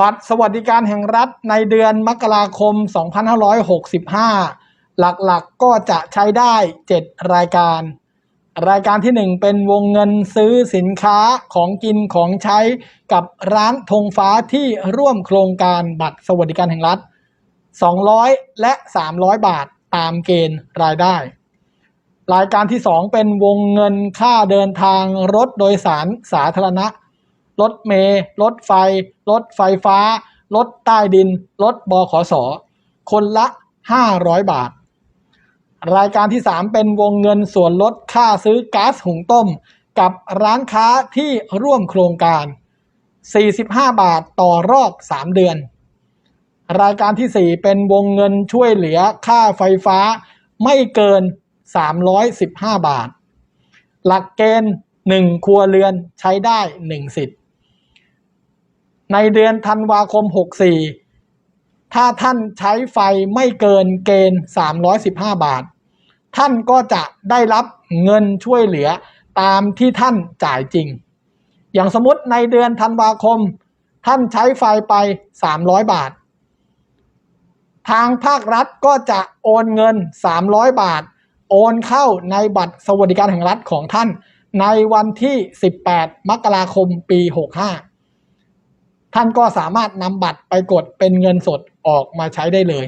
บัตรสวัสดิการแห่งรัฐในเดือนมกราคม 2565 หลักๆก็จะใช้ได้ 7 รายการ รายการที่ 1 เป็นวงเงินซื้อสินค้าของกินของใช้กับร้านธงฟ้าที่ร่วมโครงการบัตรสวัสดิการแห่งรัฐ 200 และ 300 บาทตามเกณฑ์รายได้ รายการที่ 2 เป็นวงเงินค่าเดินทางรถโดยสารสาธารณะ รถเมล์รถไฟ รถไฟฟ้า รถใต้ดิน รถบขส คนละ 500 บาท รายการที่ 3 เป็นวงเงินส่วนลดค่าซื้อก๊าซหุงต้ม กับร้านค้าที่ร่วมโครงการ 45 บาทต่อรอบ 3 เดือน รายการที่ 4 เป็นวงเงินช่วยเหลือค่าไฟฟ้าไม่เกิน 315 บาท หลักเกณฑ์ 1 ครัวเรือนใช้ได้ 1 สิทธิ์ ในเดือนธันวาคม 64 ถ้าท่านใช้ไฟไม่เกินเกณฑ์ 315 บาท ท่านก็จะได้รับเงินช่วยเหลือตามที่ท่านจ่ายจริง อย่างสมมติในเดือนธันวาคม ท่านใช้ไฟไป 300 บาท ทางภาครัฐก็จะโอนเงิน 300 บาท โอนเข้าในบัตรสวัสดิการแห่งรัฐของท่านในวันที่ 18 มกราคม ปี 65 ท่านก็สามารถนำบัตรไปกดเป็นเงินสดออกมาใช้ได้เลย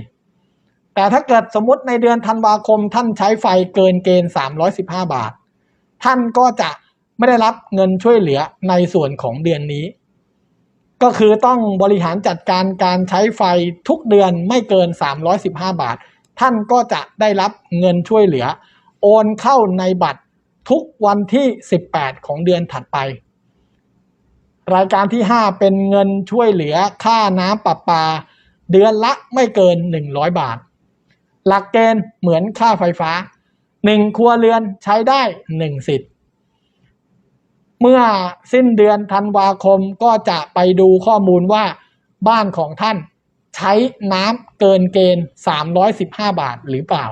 แต่ถ้าเกิดสมมติในเดือนธันวาคม ท่านใช้ไฟเกินเกณฑ์ 315 บาท ท่านก็จะไม่ได้รับเงินช่วยเหลือในส่วนของเดือนนี้ ก็คือต้องบริหารจัดการการใช้ไฟทุกเดือนไม่เกิน 315 บาท ท่านก็จะได้รับเงินช่วยเหลือ โอนเข้าในบัตรทุกวันที่ 18 ของเดือนถัดไป รายการที่ 5 เป็นเงินช่วยเหลือค่าน้ำประปา เดือนละไม่เกิน 100 บาท หลักเกณฑ์เหมือนค่าไฟฟ้า 1 ครัวเรือนใช้ได้ 1 สิทธิ์ เมื่อสิ้นเดือนธันวาคมก็จะไปดูข้อมูลว่าบ้านของท่านใช้น้ำเกินเกณฑ์ 315 บาทหรือเปล่า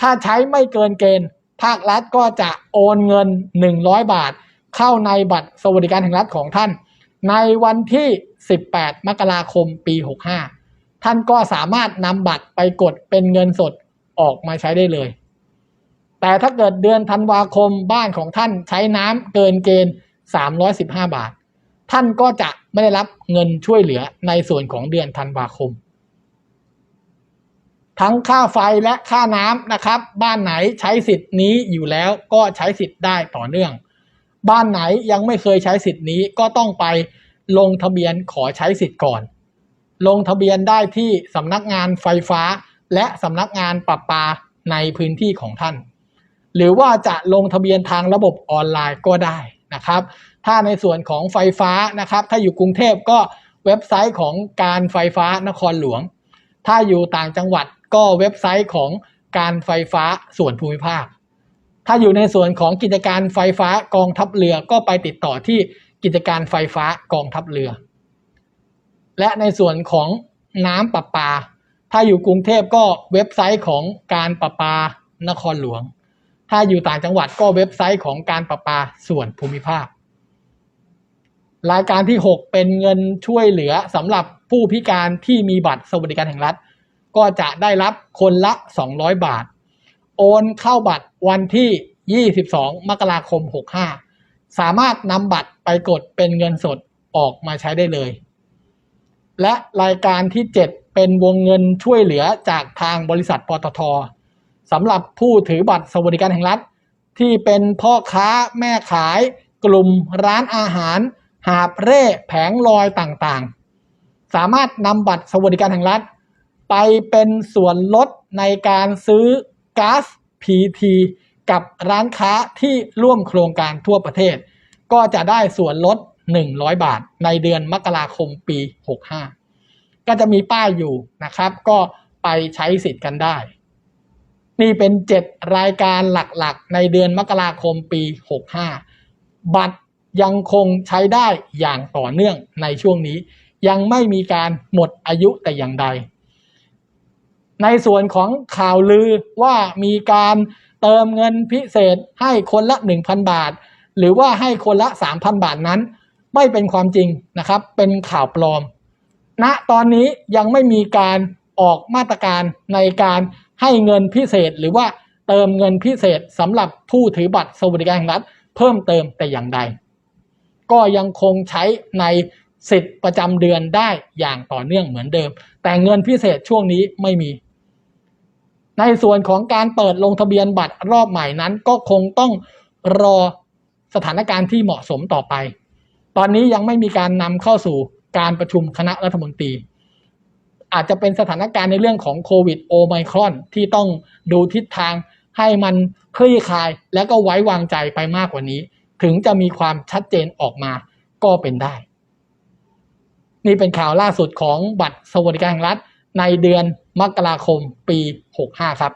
ถ้าใช้ไม่เกินเกณฑ์ ภาครัฐก็จะโอนเงิน 100 บาท เข้าในบัตรสวัสดิการแห่งรัฐของท่าน ในวันที่ 18 มกราคมปี 65 ท่านก็สามารถนำบัตรไปกดเป็นเงินสดออกมาใช้ได้เลย แต่ถ้าเกิดเดือนธันวาคมบ้านของท่านใช้น้ำเกินเกณฑ์ 315 บาท ท่านก็จะไม่ได้รับเงินช่วยเหลือในส่วนของเดือนธันวาคมทั้งค่าไฟและค่าน้ำนะครับ บ้านไหนใช้สิทธิ์นี้อยู่แล้วก็ใช้สิทธิ์ได้ต่อเนื่อง บ้านไหนยังไม่เคยใช้สิทธิ์นี้ก็ต้องไปลงทะเบียนขอใช้สิทธิ์ก่อน ลงทะเบียนได้ที่สำนักงานไฟฟ้า และสำนักงานประปาในพื้นที่ของท่าน หรือว่าจะลงทะเบียนทางระบบออนไลน์ก็ได้นะครับ ถ้าในส่วนของไฟฟ้านะครับ ถ้าอยู่กรุงเทพก็เว็บไซต์ของการไฟฟ้านครหลวง ถ้าอยู่ต่างจังหวัดก็เว็บไซต์ของการไฟฟ้าส่วนภูมิภาค ถ้าอยู่ในส่วนของกิจการไฟฟ้ากองทัพเรือก็ไปติดต่อที่กิจการไฟฟ้ากองทัพเรือ และในส่วนของน้ำประปา ถ้าอยู่กรุงเทพก็เว็บไซต์ของการประปานครหลวง ถ้าอยู่ต่างจังหวัดก็เว็บไซต์ของการประปาส่วนภูมิภาค รายการที่ 6 เป็นเงินช่วยเหลือสำหรับผู้พิการที่มีบัตรสวัสดิการแห่งรัฐ ก็จะได้รับคนละ 200 บาท โอนเข้าบัตรวันที่ 22 มกราคม 65 สามารถนำบัตรไปกดเป็นเงินสดออกมาใช้ได้เลย และรายการที่ 7 เป็นวงเงินช่วยเหลือจากทางบริษัทปตทสำหรับผู้ถือบัตรสวัสดิการแห่งรัฐ ที่เป็นพ่อค้าแม่ขาย กลุ่มร้านอาหาร หาบเร่แผงลอยต่างๆ สามารถนำบัตรสวัสดิการแห่งรัฐ ไปเป็นส่วนลดในการซื้อ ก๊าซ PT กับร้านค้าที่ร่วมโครงการทั่วประเทศ ก็จะได้ส่วนลด 100 บาท ในเดือนมกราคมปี 65 ก็จะมีป้ายอยู่นะครับ ก็ไปใช้สิทธิ์กันได้ นี่เป็น 7 รายการหลักๆ ในเดือนมกราคมปี 65 บัตรยังคงใช้ได้อย่างต่อเนื่องในช่วงนี้ ยังไม่มีการหมดอายุแต่อย่างใด ในส่วนของข่าวลือว่ามีการเติมเงินพิเศษให้คนละ 1,000 บาท หรือว่าให้คนละ 3,000 บาทนั้น ไม่เป็นความจริงนะครับ เป็นข่าวปลอมณตอนนี้ยังไม่มีการออกมาตรการในการให้เงินพิเศษ หรือว่าเติมเงินพิเศษสำหรับผู้ถือบัตรสวัสดิการแห่งรัฐ เพิ่มเติมแต่อย่างใด ก็ยังคงใช้ในสิทธิ์ประจำเดือนได้อย่างต่อเนื่องเหมือนเดิม แต่เงินพิเศษช่วงนี้ไม่มี ในส่วนของการเปิดลงทะเบียนบัตรรอบใหม่นั้น ก็คงต้องรอสถานการณ์ที่เหมาะสมต่อไป ตอนนี้ยังไม่มีการนำเข้าสู่การประชุมคณะรัฐมนตรี อาจจะเป็นสถานการณ์ในเรื่องของโควิดโอไมครอนที่ต้องดูทิศทางให้มันคลี่คลาย และก็ไว้วางใจไปมากกว่านี้ ถึงจะมีความชัดเจนออกมาก็เป็นได้ นี่เป็นข่าวล่าสุดของบัตรสวัสดิการแห่งรัฐ ในเดือนมกราคมปี 65 ครับ